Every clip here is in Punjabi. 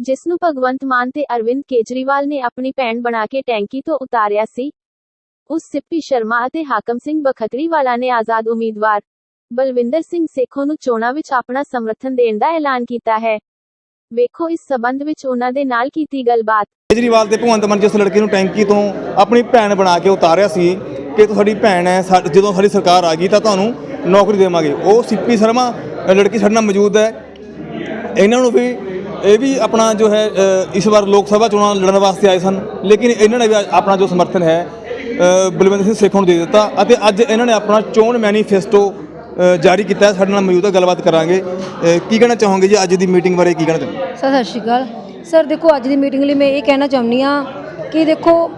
ਜਿਸ ਨੂੰ ਭਗਵੰਤ ਮਾਨ ਤੇ ਅਰਵਿੰਦ ਕੇਜਰੀਵਾਲ ਨੇ ਆਪਣੀ ਭੈਣ ਬਣਾ ਕੇ ਟੈਂਕੀ ਤੋਂ ਉਤਾਰਿਆ ਸੀ, ਉਸ ਸਿੱਪੀ ਸ਼ਰਮਾ ਅਤੇ ਹਾਕਮ ਸਿੰਘ ਬਖਤਰੀਵਾਲਾ ਨੇ ਆਜ਼ਾਦ ਉਮੀਦਵਾਰ ਬਲਵਿੰਦਰ ਸਿੰਘ ਸੇਖੋਂ ਨੂੰ ਚੋਣਾਂ ਵਿੱਚ ਆਪਣਾ ਸਮਰਥਨ ਦੇਣ ਦਾ ਐਲਾਨ ਕੀਤਾ ਹੈ। ਵੇਖੋ ਇਸ ਸਬੰਧ ਵਿੱਚ ਉਹਨਾਂ ਦੇ ਨਾਲ ਕੀਤੀ ਗੱਲਬਾਤ। ਕੇਜਰੀਵਾਲ ਤੇ ਭਗਵੰਤ ਮਾਨ ਜਿਸ ਲੜਕੀ ਨੂੰ ਟੈਂਕੀ ਤੋਂ ਆਪਣੀ ਭੈਣ ਬਣਾ ਕੇ ਉਤਾਰਿਆ ਸੀ ਕਿ ਤੁਹਾਡੀ ਭੈਣ ਹੈ ਜਦੋਂ ਸਾਡੀ ਸਰਕਾਰ ਆ ਗਈ ਤਾਂ ਤੁਹਾਨੂੰ ਨੌਕਰੀ ਦੇਵਾਂਗੇ। ਉਹ ਸਿੱਪੀ ਸ਼ਰਮਾ, ਲੜਕੀ ਸਾਡੇ ਨਾਲ ਮੌਜੂਦ ਹੈ। ਇਹਨਾਂ ਨੂੰ ਵੀ ਇਹ ਵੀ ਆਪਣਾ ਜੋ ਹੈ ਇਸ ਵਾਰ ਲੋਕ ਸਭਾ ਚੋਣਾਂ ਲੜਨ ਵਾਸਤੇ ਆਏ ਸਨ, ਲੇਕਿਨ ਇਹਨਾਂ ਨੇ ਵੀ ਆਪਣਾ ਜੋ ਸਮਰਥਨ ਹੈ ਬਲਵਿੰਦਰ ਸਿੰਘ ਸੇਖੋਂ ਨੂੰ ਦੇ ਦਿੱਤਾ ਅਤੇ ਅੱਜ ਇਹਨਾਂ ਨੇ ਆਪਣਾ ਚੋਣ ਮੈਨੀਫੈਸਟੋ ਜਾਰੀ ਕੀਤਾ ਸਾਡੇ ਨਾਲ ਮੌਜੂਦਾ ਗੱਲਬਾਤ ਕਰਾਂਗੇ। ਕੀ ਕਹਿਣਾ ਚਾਹੋਗੇ ਜੀ ਅੱਜ ਦੀ ਮੀਟਿੰਗ ਬਾਰੇ, ਕੀ ਕਹਿਣਾ ਚਾਹੋਗੇ? ਸਰ, ਸਤਿ ਸ਼੍ਰੀ ਅਕਾਲ। ਸਰ, ਦੇਖੋ, ਅੱਜ ਦੀ ਮੀਟਿੰਗ ਲਈ ਮੈਂ ਇਹ ਕਹਿਣਾ ਚਾਹੁੰਦੀ ਆ ਕਿ ਦੇਖੋ,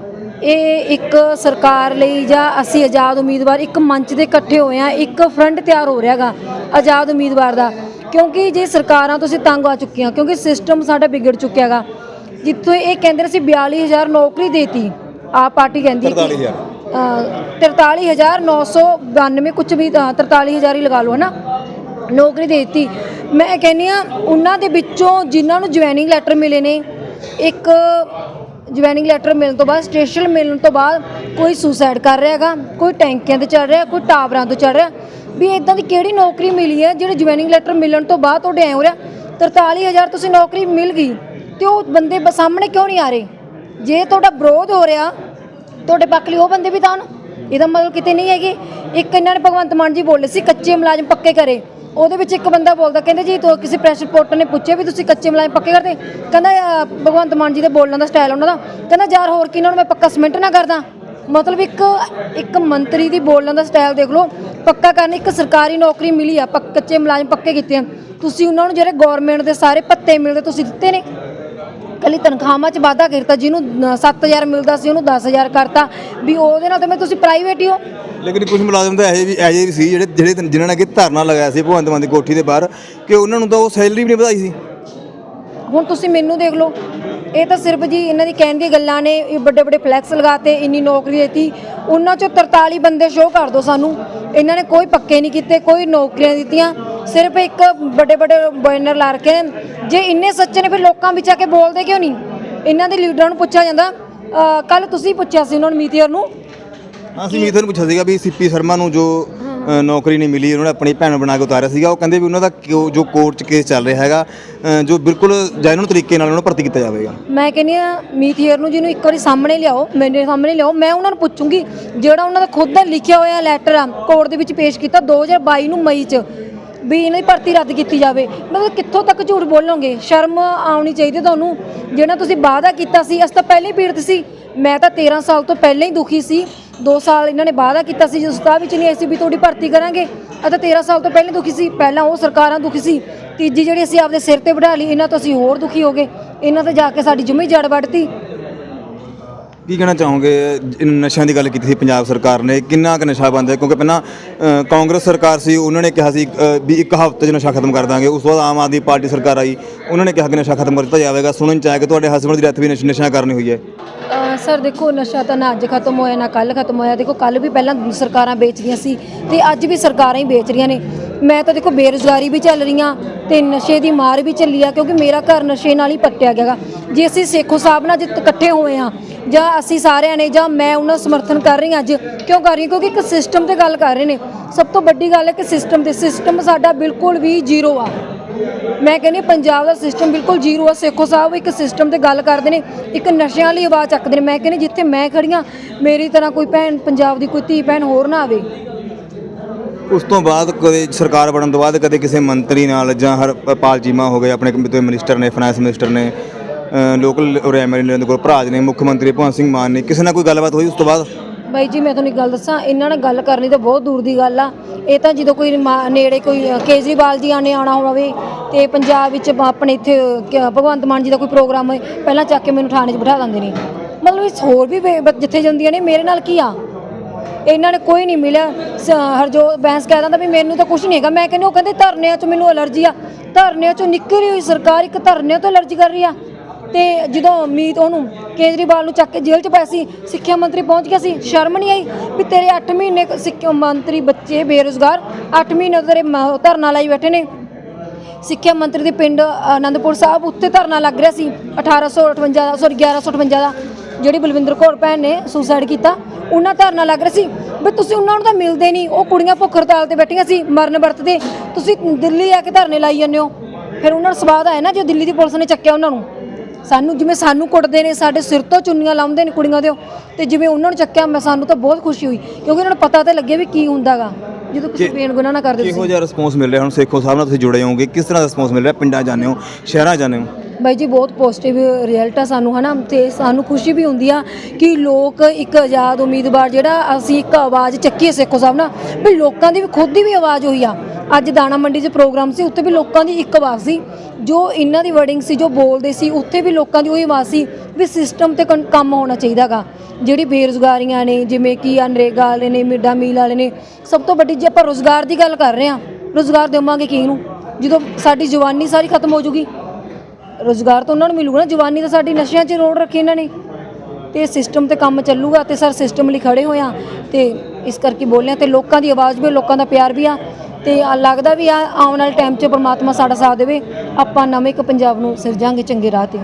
ਇਹ ਇੱਕ ਸਰਕਾਰ ਲਈ ਜਾਂ ਅਸੀਂ ਆਜ਼ਾਦ ਉਮੀਦਵਾਰ ਇੱਕ ਮੰਚ ਤੇ ਇਕੱਠੇ ਹੋਏ ਆ ਇੱਕ ਫਰੰਟ ਤਿਆਰ ਹੋ ਰਿਹਾਗਾ ਆਜ਼ਾਦ ਉਮੀਦਵਾਰ ਦਾ। ਕਿਉਂਕਿ ਜੇ ਸਰਕਾਰਾਂ ਤੋਂ ਅਸੀਂ ਤੰਗ ਆ ਚੁੱਕੀਆਂ ਕਿਉਂਕਿ ਸਿਸਟਮ ਸਾਡਾ ਵਿਗੜ ਚੁੱਕਿਆਗਾ ਜਿੱਥੋਂ ਇਹ ਕਹਿੰਦੇ ਅਸੀਂ 42000 ਨੌਕਰੀ ਦੇਤੀ ਆਪ ਪਾਰਟੀ ਕਹਿੰਦੀ ਹੈ ਕਿ- 43000 ਅ, 43992 ਕੁਝ ਵੀ ਅ, 43000 ਹੀ ਲਗਾ ਲਓ ਹਨਾ? ਨੌਕਰੀ ਦਿੱਤੀ। ਮੈਂ ਕਹਿੰਨੀ ਆ ਉਹਨਾਂ ਦੇ ਵਿੱਚੋਂ ਜਿਨ੍ਹਾਂ ਨੂੰ ਜੁਆਇਨਿੰਗ ਲੈਟਰ ਮਿਲੇ ਨੇ ਇੱਕ ਜੁਆਇਨਿੰਗ ਲੈਟਰ ਮਿਲਣ ਤੋਂ ਬਾਅਦ ਸਟੇਸ਼ਨ ਮਿਲਣ ਤੋਂ ਬਾਅਦ ਕੋਈ ਸੁਸਾਈਡ ਕਰ ਰਿਹਾ ਹੈਗਾ ਕੋਈ ਟੈਂਕੀਆਂ ਤੇ ਚੜ ਰਿਹਾ ਕੋਈ ਟਾਵਰਾਂ ਤੋਂ ਚੜ ਰਿਹਾ। ਵੀ ਇਦਾਂ ਦੀ ਕਿਹੜੀ ਨੌਕਰੀ ਮਿਲੀ ਹੈ? ਜਿਹੜੇ ਜੁਆਇਨਿੰਗ ਲੈਟਰ ਮਿਲਣ ਤੋਂ ਬਾਅਦ ਤੁਹਾਡੇ ਐ ਹੋ ਰਿਹਾ 43000 ਤੁਸੀਂ ਨੌਕਰੀ ਮਿਲ ਗਈ ਤੇ ਉਹ ਬੰਦੇ ਸਾਹਮਣੇ ਕਿਉਂ ਨਹੀਂ ਆ ਰਹੇ? ਜੇ ਤੁਹਾਡਾ ਵਿਰੋਧ ਹੋ ਰਿਹਾ, ਤੁਹਾਡੇ ਪੱਖ ਲਈ ਉਹ ਬੰਦੇ ਵੀ ਤਾਂ ਹਨ। ਇਹਦਾ ਮਤਲਬ ਕਿਤੇ ਨਹੀਂ ਹੈਗੀ। ਇੱਕ ਇਹਨਾਂ ਨੇ ਭਗਵੰਤ ਮਾਨ ਜੀ ਬੋਲੇ ਸੀ, ਕੱਚੇ ਮੁਲਾਜ਼ਮ ਪੱਕੇ ਕਰੇ। ਉਹਦੇ ਵਿੱਚ ਇੱਕ ਬੰਦਾ ਬੋਲਦਾ, ਕਹਿੰਦੇ ਜੀ ਤੋ ਕਿਸੇ ਪ੍ਰੈਸ ਰਿਪੋਰਟਰ ਨੇ ਪੁੱਛਿਆ ਵੀ ਤੁਸੀਂ ਕੱਚੇ ਮੁਲਾਜ਼ਮ ਪੱਕੇ ਕਰਦੇ? ਕਹਿੰਦਾ ਭਗਵੰਤ ਮਾਨ ਜੀ ਦੇ ਬੋਲਣ ਦਾ ਸਟਾਈਲ ਉਹਨਾਂ ਦਾ। ਕਹਿੰਦਾ, ਯਾਰ ਹੋਰ ਕਿਹਨਾਂ ਨੂੰ ਮੈਂ ਪੱਕਾ ਸਮਿੰਟ ਨਾ ਕਰਦਾ। ਮਤਲਬ ਇੱਕ ਇੱਕ ਮੰਤਰੀ ਦੀ ਬੋਲਣ ਦਾ ਸਟਾਈਲ ਦੇਖ ਲਓ। ਪੱਕਾ ਕਰਨ ਇੱਕ ਸਰਕਾਰੀ ਨੌਕਰੀ ਮਿਲੀ ਆ ਪੱਕ- ਕੱਚੇ ਮੁਲਾਜ਼ਮ ਪੱਕੇ ਕੀਤੇ ਆ ਤੁਸੀਂ ਉਹਨਾਂ ਨੂੰ ਜਿਹੜੇ ਗਵਰਨਮੈਂਟ ਦੇ ਸਾਰੇ ਭੱਤੇ ਮਿਲਦੇ ਤੁਸੀਂ ਦਿੱਤੇ ਨੇ। ਕੱਲੀ ਤਨਖਾਹਾਂ 'ਚ ਵਾਧਾ ਕੀਤਾ ਜਿਹਨੂੰ ਅ, 7000 ਮਿਲਦਾ ਸੀ ਉਹਨੂੰ 10000 ਕਰਤਾ। ਵੀ ਉਹਦੇ ਨਾਲ ਤਾਂ ਮੈਂ ਤੁਸੀਂ ਪ੍ਰਾਈਵੇਟ ਹੀ ਹੋ। ਲੇਕਿਨ ਕੁਝ ਮੁਲਾਜ਼ਮ ਤਾਂ ਇਹੋ ਵੀ ਜਿਹੇ ਵੀ ਸੀ ਜਿਹੜੇ ਜਿਹੜੇ ਜਿਨ੍ਹਾਂ ਨੇ ਕਿ ਧਰਨਾ ਲਗਾਇਆ ਸੀ ਭਗਵੰਤ ਮਾਨ ਦੀ ਕੋਠੀ ਦੇ ਬਾਹਰ ਕਿ ਉਹਨਾਂ ਨੂੰ ਤਾਂ ਉਹ ਸੈਲਰੀ ਵੀ ਨਹੀਂ ਵਧਾਈ ਸੀ। ਹੁਣ ਤੁਸੀਂ ਮੈਨੂੰ ਦੇਖ ਲਓ ਇਹ ਤਾਂ ਸਿਰਫ ਜੀ ਇਹਨਾਂ ਦੀ ਕਹਿਣ ਦੀਆਂ ਗੱਲਾਂ ਨੇ, ਇਹ ਵੱਡੇ ਵੱਡੇ ਫਲੈਕਸ ਲਗਾਤੇ, ਇੰਨੀ ਨੌਕਰੀ ਦਿੱਤੀ। ਉਹਨਾਂ ਚੋਂ 43 ਬੰਦੇ ਸ਼ੋਅ ਕਰ ਦਿਓ ਸਾਨੂੰ। ਇਹਨਾਂ ਨੇ ਕੋਈ ਪੱਕੇ ਨਹੀਂ ਕੀਤੇ, ਕੋਈ ਨੌਕਰੀਆਂ ਦਿੱਤੀਆਂ। ਸਿਰਫ ਇੱਕ ਵੱਡੇ ਵੱਡੇ ਬੈਨਰ ਲਾ ਰੱਖੇ ਨੇ। ਜੇ ਇੰਨੇ ਸੱਚੇ ਨੇ, ਫਿਰ ਲੋਕਾਂ ਵਿੱਚ ਆ ਕੇ ਬੋਲਦੇ ਕਿਉਂ ਨਹੀਂ? ਇਹਨਾਂ ਦੇ ਲੀਡਰਾਂ ਨੂੰ ਪੁੱਛਿਆ ਜਾਂਦਾ ਕੱਲ ਤੁਸੀਂ ਪੁੱਛਿਆ ਸੀ ਉਹਨਾਂ ਨੂੰ ਮੀਤੀਅਰ ਨੂੰ। ਅਸੀਂ ਮੀਤ ਨੂੰ ਪੁੱਛਿਆ ਸੀਗਾ ਵੀ ਸੀਪੀ ਸ਼ਰਮਾ ਨੂੰ ਜੋ ਨੌਕਰੀ ਨਹੀਂ ਮਿਲੀ ਉਹਨਾਂ ਨੇ ਆਪਣੀ ਭੈਣ ਬਣਾ ਕੇ ਉਤਾਰਿਆ ਸੀਗਾ। ਉਹ ਕਹਿੰਦੇ ਵੀ ਉਹਨਾਂ ਦਾ ਕਿਉਂ- ਜੋ ਕੋਰਟ 'ਚ ਕੇਸ ਚੱਲ ਰਿਹਾ ਹੈਗਾ ਅ, ਜੋ ਬਿਲਕੁਲ ਜੈਨੂਨ ਤਰੀਕੇ ਨਾਲ ਉਹਨਾਂ ਨੂੰ ਭਰਤੀ ਕੀਤਾ ਜਾਵੇਗਾ। ਮੈਂ ਕਹਿੰਦੀ ਆ ਮੀਥੀਅਰ ਨੂੰ ਜਿਹਨੂੰ ਇੱਕ ਵਾਰੀ ਸਾਹਮਣੇ ਲਿਆਓ ਮੇਰੇ ਸਾਹਮਣੇ ਲਿਆਓ ਮੈਂ ਉਹਨਾਂ ਨੂੰ ਪੁੱਛੂੰਗੀ ਜਿਹੜਾ ਉਹਨਾਂ ਦਾ ਖੁਦ ਦਾ ਲਿਖਿਆ ਹੋਇਆ ਲੈਟਰ ਆ ਕੋਰਟ ਦੇ ਵਿੱਚ ਪੇਸ਼ ਕੀਤਾ 2022 ਨੂੰ ਮਈ 'ਚ। ਵੀ ਇਹਨਾਂ ਦੀ ਭਰਤੀ ਰੱਦ ਕੀਤੀ ਜਾਵੇ। ਮਤਲਬ ਕਿੱਥੋਂ ਤੱਕ ਝੂਠ ਬੋਲੋਗੇ? ਸ਼ਰਮ ਆਉਣੀ ਚਾਹੀਦੀ ਤੁਹਾਨੂੰ। ਜਿਹੜਾ ਤੁਸੀਂ ਵਾਅਦਾ ਕੀਤਾ ਸੀ, ਅਸੀਂ ਤਾਂ ਪਹਿਲਾਂ ਹੀ ਪੀੜਤ ਸੀ। ਮੈਂ ਤਾਂ 13 ਸਾਲ ਤੋਂ ਪਹਿਲਾਂ ਹੀ ਦੁਖੀ ਸੀ। 2 ਸਾਲ ਇਹਨਾਂ ਨੇ ਵਾਅਦਾ ਕੀਤਾ ਸੀ, ਜਦੋਂ ਦਾ ਵਿੱਚ ਨਹੀਂ ਆਈ ਸੀ ਵੀ ਤੁਹਾਡੀ ਭਰਤੀ ਕਰਾਂਗੇ। ਅਤੇ 13 ਸਾਲ ਤੋਂ ਪਹਿਲਾਂ ਦੁਖੀ ਸੀ। ਪਹਿਲਾਂ ਉਹ ਸਰਕਾਰਾਂ ਦੁਖੀ ਸੀ। ਤੀਜੀ ਜਿਹੜੀ ਅਸੀਂ ਆਪਦੇ ਸਿਰ ਤੇ ਬਿਠਾ ਲਈ, ਇਹਨਾਂ ਤੋਂ ਅਸੀਂ ਹੋਰ ਦੁਖੀ ਹੋ ਗਏ। ਇਹਨਾਂ ਤੇ ਜਾ ਕੇ ਸਾਡੀ ਜੁਮੀ ਜੜ ਵੱਢਤੀ। ਕੀ ਕਹਿਣਾ ਚਾਹੋਗੇ? ਇਨ ਨਸ਼ਿਆਂ ਦੀ ਗੱਲ ਕੀਤੀ ਸੀ ਪੰਜਾਬ ਸਰਕਾਰ ਨੇ ਕਿੰਨਾ ਕੁ ਨਸ਼ਾ ਬੰਦ ਹੈ? ਕਿਉਂਕਿ ਪਹਿਲਾਂ ਅ, ਕਾਂਗਰਸ ਸਰਕਾਰ ਸੀ ਉਹਨਾਂ ਨੇ ਕਿਹਾ ਸੀ ਅ, ਵੀ ਇੱਕ ਹਫ਼ਤੇ 'ਚ ਨਸ਼ਾ ਖਤਮ ਕਰ ਦਾਂਗੇ। ਉਸ ਤੋਂ ਬਾਅਦ ਆਮ ਆਦਮੀ ਪਾਰਟੀ ਸਰਕਾਰ ਆਈ ਉਹਨਾਂ ਨੇ ਕਿਹਾ ਕਿ ਨਸ਼ਾ ਖਤਮ ਕਰ ਦਿੱਤਾ ਜਾਵੇਗਾ। ਸੁਣਨ ਚ ਆਇਆ ਕਿ ਤੁਹਾਡੇ ਹਸਬੰਦ ਦੀ ਡੈਥ ਵੀ ਨਸ਼- ਨਸ਼ਾ ਕਰਨੀ ਹੋਈ ਹੈ। ਅਹ ਸਰ, ਦੇਖੋ, ਨਸ਼ਾ ਤਾਂ ਨਾ ਅੱਜ ਖਤਮ ਹੋਇਆ, ਨਾ ਕੱਲ ਖਤਮ ਹੋਇਆ। ਦੇਖੋ ਕੱਲ ਵੀ ਪਹਿਲਾਂ ਸਰਕਾਰਾਂ ਵੇਚਦੀਆਂ ਸੀ ਤੇ ਅੱਜ ਵੀ ਸਰਕਾਰਾਂ ਹੀ ਵੇਚ ਰਹੀਆਂ ਨੇ। ਮੈਂ ਤਾਂ ਦੇਖੋ, ਬੇਰੁਜ਼ਗਾਰੀ ਵੀ ਚੱਲ ਰਹੀਆਂ ਤੇ ਨਸ਼ੇ ਦੀ ਮਾਰ ਵੀ ਚੱਲੀ ਆ, ਕਿਉਂਕਿ ਮੇਰਾ ਘਰ ਨਸ਼ੇ ਨਾਲ ਹੀ ਪੱਟਿਆ ਗਿਆਗਾ ਜੇ ਅਸੀਂ ਸੇਖੋ ਸਾਹਿਬ ਨਾਲ ਜਿੱਤ ਇਕੱਠੇ ਹੋਏ ਆ ਜਾਂ ਅਸੀਂ ਸਾਰਿਆਂ ਨੇ, ਜਾਂ ਮੈਂ ਉਹਨਾਂ ਦਾ ਸਮਰਥਨ ਕਰ ਰਹੀ ਹਾਂ ਅੱਜ, ਕਿਉਂ ਕਰ ਰਹੀ ਹਾਂ? ਕਿਉਂਕਿ ਇੱਕ ਸਿਸਟਮ ਤੇ ਗੱਲ ਕਰ ਰਹੇ ਨੇ। ਸਭ ਤੋਂ ਵੱਡੀ ਗੱਲ ਹੈ ਕਿ ਸਿਸਟਮ ਤੇ ਸਿਸਟਮ ਸਾਡਾ ਬਿਲਕੁਲ ਵੀ ਜ਼ੀਰੋ ਆ। ਮੈਂ ਕਹਿੰਦੀ ਪੰਜਾਬ ਦਾ ਸਿਸਟਮ ਬਿਲਕੁਲ ਜ਼ੀਰੋ ਆ। ਸੇਖੋ ਸਾਹਿਬ ਇੱਕ ਸਿਸਟਮ ਤੇ ਗੱਲ ਕਰਦੇ ਨੇ, ਇੱਕ ਨਸ਼ਿਆਂ ਵਾਲੀ ਆਵਾਜ਼ ਚੱਕਦੇ ਨੇ। ਮੈਂ ਕਹਿੰਦੀ, ਜਿੱਥੇ ਮੈਂ ਖੜੀਆਂ ਮੇਰੀ ਤਰ੍ਹਾਂ ਕੋਈ ਭੈਣ ਪੰਜਾਬ ਦੀ, ਕੋਈ ਧੀ ਭੈਣ ਹੋਰ ਨਾ ਆਵੇ। ਉਸ ਤੋਂ ਬਾਅਦ ਕਦੇ ਸਰਕਾਰ ਬਣਨ ਤੋਂ ਬਾਅਦ ਕਦੇ ਕਿਸੇ ਮੰਤਰੀ ਨਾਲ ਜਾਂ ਹਰਪਾਲ ਚੀਮਾ ਹੋ ਗਏ, ਆਪਣੇ ਕਮਿਟੀ ਮਿਨਿਸਟਰ ਨੇ ਫਾਈਨੈਂਸ ਮਿਨਿਸਟਰ ਨੇ ਲੋਕਲ ਉਰੇ ਐਮਐਲਏ ਨਰਿੰਦਰ ਕੋਲ ਭਰਾਜ ਨੇ, ਮੁੱਖ ਮੰਤਰੀ ਭਗਵੰਤ ਸਿੰਘ ਮਾਨ ਨੇ, ਕਿਸੇ ਨਾਲ ਕੋਈ ਗੱਲਬਾਤ ਹੋਈ ਉਸ ਤੋਂ ਬਾਅਦ? ਬਾਈ ਜੀ ਮੈਂ ਤੁਹਾਨੂੰ ਇੱਕ ਗੱਲ ਦੱਸਾਂ ਇਹਨਾਂ ਨਾਲ ਗੱਲ ਕਰਨੀ ਤਾਂ ਬਹੁਤ ਦੂਰ ਦੀ ਗੱਲ ਆ। ਇਹ ਤਾਂ ਜਦੋਂ ਕੋਈ ਮਾ- ਨੇੜੇ ਕੋਈ ਅ, ਕੇਜਰੀਵਾਲ ਜੀ ਆਣੇ ਆਉਣਾ ਹੋਵੇ ਤੇ ਪੰਜਾਬ ਵਿੱਚ ਆਪਣੇ ਇੱਥੇ ਕ- ਭਗਵੰਤ ਮਾਨ ਜੀ ਦਾ ਕੋਈ ਪ੍ਰੋਗਰਾਮ ਹੋਏ ਪਹਿਲਾਂ ਚੱਕ ਕੇ ਮੈਨੂੰ ਥਾਣੇ 'ਚ ਬਿਠਾ ਦਿੰਦੇ ਨੇ। ਮਤਲਬ ਇਸ ਹੋਰ ਵੀ ਬੇ ਬ- ਜਿੱਥੇ ਜਾਂਦੀਆਂ ਨੇ ਮੇਰੇ ਨਾਲ ਕੀ ਆ? ਇਹਨਾਂ ਨੇ ਕੋਈ ਨਹੀਂ ਮਿਲਿਆ। ਸ- ਹਰਜੋਤ ਬੈਂਸ ਕਹਿ ਦਿੰਦਾ ਵੀ ਮੈਨੂੰ ਤਾਂ ਕੁਝ ਨਹੀਂ ਹੈਗਾ। ਮੈਂ ਕਹਿੰਦੀ ਉਹ ਕਹਿੰਦੇ ਧਰਨਿਆਂ 'ਚ ਮੈਨੂੰ ਅਲਰਜੀ ਆ। ਧਰਨਿਆਂ 'ਚੋਂ ਨਿਕਲੀ ਹੋਈ ਸਰਕਾਰ ਇੱਕ ਧਰਨਿਆਂ ਤੋਂ ਅਲਰਜੀ ਕਰ ਰਹੀ ਆ। ਤੇ ਜਦੋਂ ਮੀਤ ਉਹਨੂੰ ਕੇਜਰੀਵਾਲ ਨੂੰ ਚੱਕ ਕੇ ਜੇਲ੍ਹ 'ਚ ਪਾਇਆ ਸੀ, ਸਿੱਖਿਆ ਮੰਤਰੀ ਪਹੁੰਚ ਗਿਆ ਸੀ, ਸ਼ਰਮ ਨਹੀਂ ਆਈ ਵੀ ਤੇਰੇ 8 ਮਹੀਨੇ ਕ- ਸਿੱਖਿਆ ਮੰਤਰੀ ਬੱਚੇ ਬੇਰੁਜ਼ਗਾਰ 8 ਮਹੀਨੇ ਤੇਰੇ ਮ- ਧਰਨਾ ਲਾਈ ਬੈਠੇ ਨੇ। ਸਿੱਖਿਆ ਮੰਤਰੀ ਦੇ ਪਿੰਡ ਆਨੰਦਪੁਰ ਸਾਹਿਬ ਉੱਤੇ ਧਰਨਾ ਲੱਗ ਰਿਹਾ ਸੀ 1858 ਦਾ ਸੌਰੀ 1158 ਦਾ, ਜਿਹੜੀ ਬਲਵਿੰਦਰ ਕੌਰ ਭੈਣ ਨੇ ਸੁਸਾਈਡ ਕੀਤਾ, ਉਹਨਾਂ ਧਰਨਾ ਲੱਗ ਰਿਹਾ ਸੀ। ਵੀ ਤੁਸੀਂ ਉਹਨਾਂ ਨੂੰ ਤਾਂ ਮਿਲਦੇ ਨਹੀਂ, ਉਹ ਕੁੜੀਆਂ ਭੁੱਖ ਹੜਤਾਲ ਤੇ ਬੈਠੀਆਂ ਸੀ, ਮਰਨ ਵਰਤ ਤੇ ਤੁਸੀਂ ਦਿੱਲੀ ਆ ਕੇ ਧਰਨੇ ਲਾਈ ਜਾਂਦੇ ਹੋ। ਫਿਰ ਉਹਨਾਂ ਨੂੰ ਸਵਾਦ ਆਇਆ ਨਾ ਜੋ ਦਿੱਲੀ ਦੀ ਪੁਲਿਸ ਨੇ ਚੱਕਿਆ ਉਹਨਾਂ ਨੂੰ। ਸਾਨੂੰ ਜਿਵੇਂ ਸਾਨੂੰ ਕੁੱਟਦੇ ਨੇ ਸਾਡੇ ਸਿਰ ਤੋਂ ਚੁੰਨੀਆਂ ਲਾਉਂਦੇ ਨੇ ਕੁੜੀਆਂ ਦੇ ਤੇ ਜਿਵੇਂ ਉਹਨਾਂ ਨੂੰ ਚੱਕਿਆ ਮੈਂ ਸਾਨੂੰ ਤਾਂ ਬਹੁਤ ਖੁਸ਼ੀ ਹੋਈ ਕਿਉਂਕਿ ਉਹਨਾਂ ਨੂੰ ਪਤਾ ਤਾਂ ਲੱਗਿਆ ਵੀ ਕੀ ਹੁੰਦਾਗਾ ਜਦੋਂ ਕਿਸੇ ਕਿ- ਬੇਨਗੁਨਾਹ ਨਾ ਕਰਦੇ ਕਿਹੋ ਜਿਹਾ ਰਿਸਪੌਂਸ ਮਿਲ ਰਿਹਾ ਹੁਣ ਸੇਖੋ ਸਾਹਿਬ ਨਾਲ ਤੁਸੀਂ ਜੁੜੇ ਹੋਗੇ ਕਿਸ ਤਰ੍ਹਾਂ ਦਾ ਰਿਸਪੌਂਸ ਮਿਲ ਰਿਹਾ ਪਿੰਡਾਂ ਜਾਂਦੇ ਹੋ ਸ਼ਹਿਰਾਂ ਜਾਂਦੇ ਹੋ? ਬਾਈ ਜੀ ਬਹੁਤ ਪੋਜ਼ਿਟਿਵ ਰਿਜ਼ਲਟ ਆ ਸਾਨੂੰ ਹਨਾ ਤੇ ਸਾਨੂੰ ਖੁਸ਼ੀ ਵੀ ਹੁੰਦੀ ਆ ਕਿ ਲੋਕ ਇੱਕ ਆਜ਼ਾਦ ਉਮੀਦਵਾਰ ਜਿਹੜਾ ਅਸੀਂ ਇੱਕ ਆਵਾਜ਼ ਚੱਕੀ ਸੇਖੋ ਸਾਹਿਬ ਨਾਲ ਵੀ ਲੋਕਾਂ ਦੀ ਵੀ ਖੁਦ ਦੀ ਵੀ ਆਵਾਜ਼ ਹੋਈ ਆ। ਅੱਜ ਦਾਣਾ ਮੰਡੀ 'ਚ ਪ੍ਰੋਗਰਾਮ ਸੀ, ਉੱਥੇ ਵੀ ਲੋਕਾਂ ਦੀ ਇੱਕ ਆਵਾਜ਼ ਸੀ। ਜੋ ਇਹਨਾਂ ਦੀ ਵਰਡਿੰਗ ਸੀ, ਜੋ ਬੋਲਦੇ ਸੀ, ਉੱਥੇ ਵੀ ਲੋਕਾਂ ਦੀ ਉਹੀ ਆਵਾਜ਼ ਸੀ ਵੀ ਸਿਸਟਮ ਤੇ ਕੰ- ਕੰਮ ਹੋਣਾ ਚਾਹੀਦਾਗਾ ਜਿਹੜੀ ਬੇਰੁਜ਼ਗਾਰੀਆਂ ਨੇ, ਜਿਵੇਂ ਕਿ ਅਨਰੇਗਾ ਵਾਲੇ ਨੇ, ਮਿੱਡਾ ਮੀਲ ਵਾਲੇ ਨੇ, ਸਭ ਤੋਂ ਵੱਡੀ ਜੇ ਆਪਾਂ ਰੋਜ਼ਗਾਰ ਦੀ ਗੱਲ ਕਰ ਰਹੇ ਹਾਂ, ਰੋਜ਼ਗਾਰ ਦੇਵਾਂਗੇ ਕਿਹਨੂੰ ਜਦੋਂ ਸਾਡੀ ਜਵਾਨੀ ਸਾਰੀ ਖਤਮ ਹੋ ਜੂਗੀ, ਰੋਜ਼ਗਾਰ ਤਾਂ ਉਹਨਾਂ ਨੂੰ ਮਿਲੂਗਾ ਨਾ, ਜਵਾਨੀ ਤਾਂ ਸਾਡੀ ਨਸ਼ਿਆਂ 'ਚ ਰੋੜ ਰੱਖੀ ਇਹਨਾਂ ਨੇ। ਤੇ ਸਿਸਟਮ ਤੇ ਕੰਮ ਚੱਲੂਗਾ ਤੇ ਸਰ ਸਿਸਟਮ ਲਈ ਖੜੇ ਹੋਏ ਆ ਤੇ ਇਸ ਕਰਕੇ ਬੋਲਿਆ ਹਾਂ ਤੇ ਲੋਕਾਂ ਦੀ ਆਵਾਜ਼ ਵੀ, ਲੋਕਾਂ ਦਾ ਪਿਆਰ ਵੀ ਆ। ਤੇ ਆ ਲੱਗਦਾ ਵੀ ਆ ਆਉਣ ਵਾਲੇ ਟਾਈਮ 'ਚ ਪਰਮਾਤਮਾ ਸਾਡਾ ਸਾਥ ਦੇਵੇ, ਆਪਾਂ ਨਵੇਂ ਇੱਕ ਪੰਜਾਬ ਨੂੰ ਸਿਰਜਾਂਗੇ, ਚੰਗੇ ਰਾਹ ਤੇ